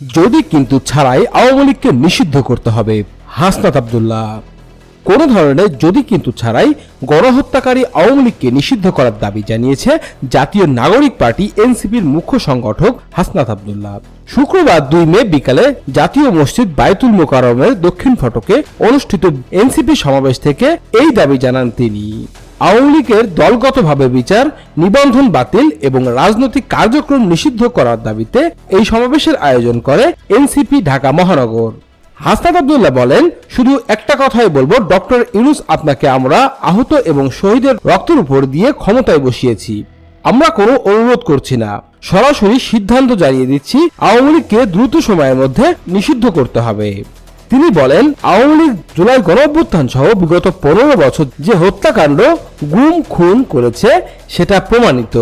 যদি কিন্তু ছাড়াই আওয়ামী লীগকে নিষিদ্ধ করতে হবে। হাসনাত আবদুল্লাহ, কোন ধরনের যদি কিন্তু ছাড়াই গণহত্যাকারী আওয়ামী লীগকে নিষিদ্ধ করার দাবি জানিয়েছে জাতীয় নাগরিক পার্টি এনসিপির মুখ্য সংগঠক হাসনাত আবদুল্লাহ। শুক্রবার দুই মে বিকালে জাতীয় মসজিদ বায়তুল মোকারমের দক্ষিণ ফটকে অনুষ্ঠিত এনসিপি সমাবেশ থেকে এই দাবি জানান তিনি। আওয়ামী লীগের দলগতভাবে বিচার, নিবন্ধন বাতিল এবং রাজনৈতিক কার্যক্রম নিষিদ্ধ করার দাবিতে এই সমাবেশের আয়োজন করে এনসিপি ঢাকা মহানগর। হাসনাত আবদুল্লাহ বলেন, শুধু একটা কথাই বলব, ডক্টর ইউনুস আপনাকে আমরা আহত এবং শহীদের রক্তের উপর দিয়ে ক্ষমতায় বসিয়েছি। আমরা কোনো অনুরোধ করছি না। সরাসরি সিদ্ধান্ত জানিয়ে দিচ্ছি, আওয়ামী লীগকে দ্রুত সময়ের মধ্যে নিষিদ্ধ করতে হবে। তিনি বলেন, আওয়ামী লীগ জুলাই গণঅভ্যুত্থান সহ বিগত পনেরো বছর যে হত্যাকাণ্ড গুম, খুন করেছে, সেটা প্রমাণিত।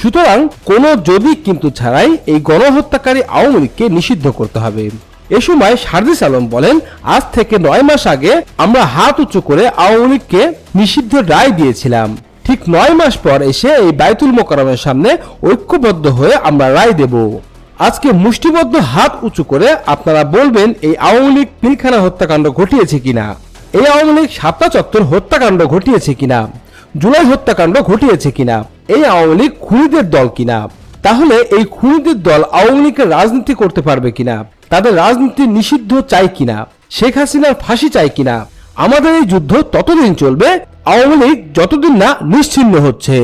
সুতরাং কোনো যদি কিন্তু ছাড়াই এই গণহত্যাকারী আওয়ামী লীগকে নিষিদ্ধ করতে হবে। এ সময় সারদিস আলম বলেন, আজ থেকে নয় মাস আগে আমরা হাত উঁচু করে আওয়ামী লীগকে নিষিদ্ধ রায় দিয়েছিলাম। ঠিক নয় মাস পর এসে এই বাইতুল মোকারমের সামনে ঐক্যবদ্ধ হয়ে আমরা রায় দেব। আজকে মুষ্টিবদ্ধ হাত উঁচু করে আপনারা বলবেন, এই আওয়ামী লীগ পিলখানা হত্যাকাণ্ড ঘটিয়েছে কিনা? এই আওয়ামী লীগ সাতটা চত্বর হত্যাকাণ্ড ঘটিয়েছে কিনা? জুলাই হত্যাকাণ্ড ঘটিয়েছে কিনা? এই আওয়ামী লীগ খুনিদের দল কিনা? তাহলে এই খুনিদের দল আওয়ামী লীগের রাজনীতি করতে পারবে কিনা? তাদের রাজনীতি নিষিদ্ধ চাই কিনা? শেখ হাসিনার ফাঁসি চাই কিনা? আমাদের এই যুদ্ধ ততদিন চলবে, আওয়ামী লীগ যতদিন না নিশ্চিন্ন হচ্ছে।